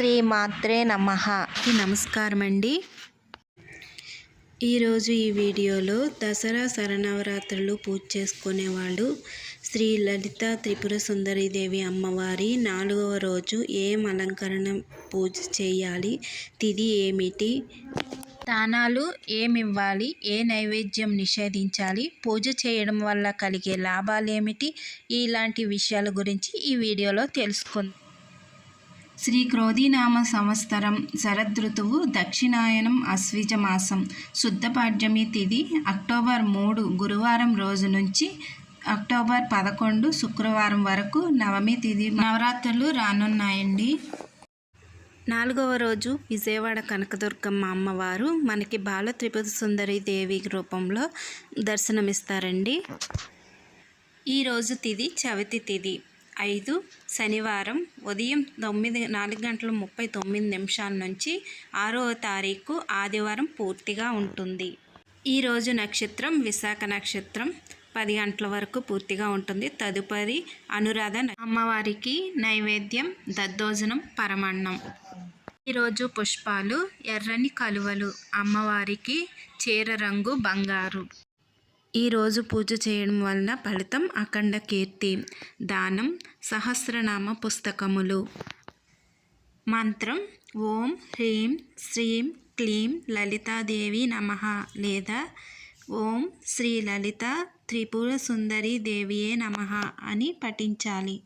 శ్రీ మాత్రే నమ. నమస్కారం అండి ఈరోజు ఈ వీడియోలో దసరా శరణవరాత్రులు పూజ చేసుకునేవాళ్ళు శ్రీ లలిత త్రిపుర సుందరీదేవి అమ్మవారి నాలుగవ రోజు ఏం అలంకరణ పూజ చేయాలి తిది ఏమిటి దానాలు ఏమివ్వాలి ఏ నైవేద్యం నిషేధించాలి పూజ చేయడం వల్ల కలిగే లాభాలు ఏమిటి ఇలాంటి విషయాల గురించి ఈ వీడియోలో తెలుసుకుందాం. శ్రీ క్రోధీనామ సంవత్సరం శరదృతువు దక్షిణాయనం అశ్విజ మాసం శుద్ధ పాడ్యమి తిథి అక్టోబర్ మూడు గురువారం రోజు నుంచి అక్టోబర్ పదకొండు శుక్రవారం వరకు నవమి తిథి నవరాత్రులు రానున్నాయండి. నాలుగవ రోజు విజయవాడ కనకదుర్గమ్మ అమ్మవారు మనకి బాల త్రిపుర సుందరి దేవి రూపంలో దర్శనమిస్తారండి. ఈరోజు తిది చవితి తిది. ఐదు శనివారం ఉదయం తొమ్మిది నాలుగు గంటల ముప్పై తొమ్మిది నిమిషాల నుంచి ఆరవ తారీఖు ఆదివారం పూర్తిగా ఉంటుంది. ఈరోజు నక్షత్రం విశాఖ నక్షత్రం. పది గంటల వరకు పూర్తిగా ఉంటుంది. తదుపరి అనురాధ అమ్మవారికి నైవేద్యం దద్దోజనం పరమాన్నం. ఈరోజు పుష్పాలు ఎర్రని కలువలు అమ్మవారికి చీర రంగు బంగారు. ఈరోజు పూజ చేయడం వలన ఫలితం అఖండ కీర్తి దానం సహస్రనామ పుస్తకములు. మంత్రం ఓం హ్రీం శ్రీం క్లీం లలితాదేవి నమ లేదా ఓం శ్రీ లలిత త్రిపుర సుందరి దేవియే నమ అని పఠించాలి.